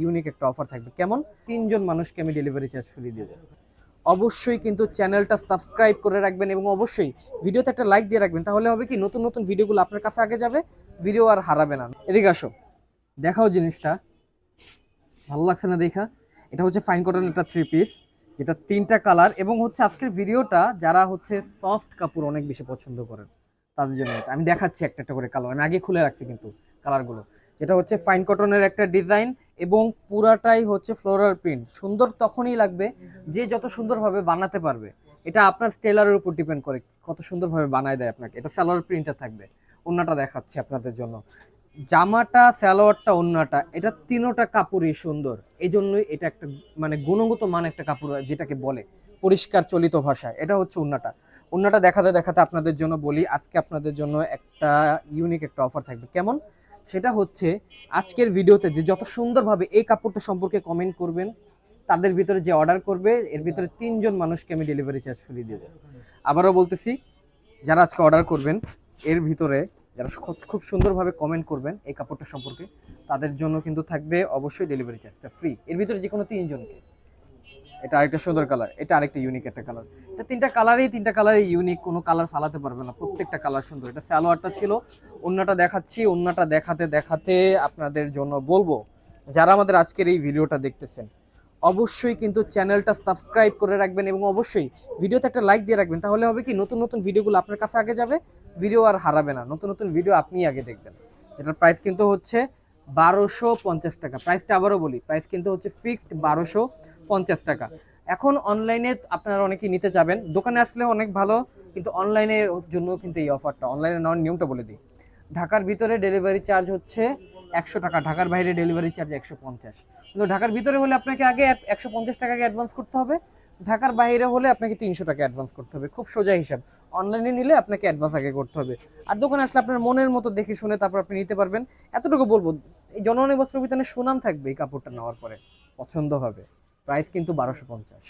Unique একটা offer থাকবে। কেমন? তিনজন মানুষকে আমি ডেলিভারি চার্জ ফ্রি দেবো। অবশ্যই কিন্তু চ্যানেলটা সাবস্ক্রাইব করে রাখবেন এবং অবশ্যই ভিডিওতে একটা লাইক দিয়ে রাখবেন, তাহলে হবে কি নতুন নতুন ভিডিওগুলো আপনার কাছে আগে যাবে ভিডিও আর হারাবে না। এদিকে আসো। দেখাও জিনিসটা। ভালো লাগছে না দেখা? এটা হচ্ছে ফাইন কটন একটা থ্রি পিস যেটা তিনটা কালার এবং হচ্ছে আজকের ভিডিওটা যারা হচ্ছে সফট কাপড় অনেক বেশি পছন্দ করেন, তাদের জন্য। আমি দেখাচ্ছি একটা একটা করে কালার আমি আগে খুলে রাখছি কিন্তু কালারগুলো যেটা হচ্ছে ফাইন কটনের একটা ডিজাইন এবং পুরাটাই হচ্ছে ফ্লোরাল প্রিন্ট সুন্দর তখনই লাগবে যে যত সুন্দরভাবে বানাতে পারবে। এটা আপনার টেলারের উপর ডিপেন্ড করে কত সুন্দরভাবে বানায় দেয় আপনাকে। এটা সালোয়ার প্রিন্টটা থাকবে। অন্যটা দেখাচ্ছি আপনাদের জন্য। জামাটা স্যালোয়ারটা অন্যটা, এটা তিনোটা কাপড়ই সুন্দর। এই জন্যই এটা একটা মানে গুণগত মান একটা কাপড় যেটাকে বলে পরিষ্কার চলিত ভাষা এটা হচ্ছে অন্যটা। অন্যটা দেখাতে দেখাতে আপনাদের জন্য বলি, আজকে আপনাদের জন্য একটা ইউনিক একটা অফার থাকবে। কেমন? সেটা হচ্ছে আজকের ভিডিওতে যে যত সুন্দরভাবে এই কাপড়টা সম্পর্কে কমেন্ট করবেন, তাদের ভিতরে যে অর্ডার করবে, এর ভিতরে তিনজন মানুষকে আমি ডেলিভারি চার্জ ফ্রি দেবো। আবারও বলতেছি, যারা আজকে অর্ডার করবেন, এর ভিতরে যারা খুব- সুন্দরভাবে কমেন্ট করবেন এই কাপড়টা সম্পর্কে, তাদের জন্য কিন্তু থাকবে অবশ্যই ডেলিভারি চার্জটা ফ্রি এর ভিতরে যে কোনো তিনজনকে। এটা আরেকটা সুন্দর কালার এটা আরেকটা ইউনিক একটা কালার এটা তিনটা কালারই তিনটা কালারই ইউনিক কোনো কালার ফালাতে পারবে না। প্রত্যেকটা কালার সুন্দর। এটা সালোয়ারটা ছিল, অন্যটা দেখাচ্ছি, অন্যটা দেখাতে দেখাতে আপনাদের জন্য বলব, যারা আমাদের আজকের এই ভিডিওটা দেখতেছেন, অবশ্যই কিন্তু চ্যানেলটা সাবস্ক্রাইব করে রাখবেন এবং অবশ্যই ভিডিওতে একটা লাইক দিয়ে রাখবেন। তাহলে হবে কি, নতুন নতুন ভিডিওগুলো আপনার কাছে আগে যাবে ভিডিও আর হারাবে না। নতুন নতুন ভিডিও আপনি আগে দেখবেন। যেটার প্রাইস কিন্তু হচ্ছে বারোশো টাকা। প্রাইসটা আবারও বলি প্রাইস কিন্তু হচ্ছে ফিক্সড বারোশো পঞ্চাশ টাকা। এখন অনলাইনে আপনারা অনেকেই নিতে যাবেন। দোকানে আসলে অনেক ভালো, কিন্তু অনলাইনের জন্য কিন্তু এই অফারটা অনলাইনে নেওয়ার নিয়মটা বলে দিই। ঢাকার ভিতরে ডেলিভারি চার্জ হচ্ছে একশো টাকা, ঢাকার বাইরে ডেলিভারি চার্জ একশো পঞ্চাশ। কিন্তু ঢাকার ভিতরে হলে আপনাকে আগে একশো পঞ্চাশ টাকা আগে অ্যাডভান্স করতে হবে। ঢাকার বাইরে হলে আপনাকে তিনশো টাকা অ্যাডভান্স করতে হবে। খুব সোজা হিসাব। অনলাইনে নিলে আপনাকে অ্যাডভান্স আগে করতে হবে। আর দোকানে আসলে আপনার মনের মতো দেখে শুনে তারপর আপনি নিতে পারবেন। এতটুকু বলব, এই জননী বস্ত্র বিতানের সুনাম থাকবে এই কাপড়টা নেওয়ার পরে। পছন্দ হবে। প্রাইস কিন্তু বারোশো পঞ্চাশ।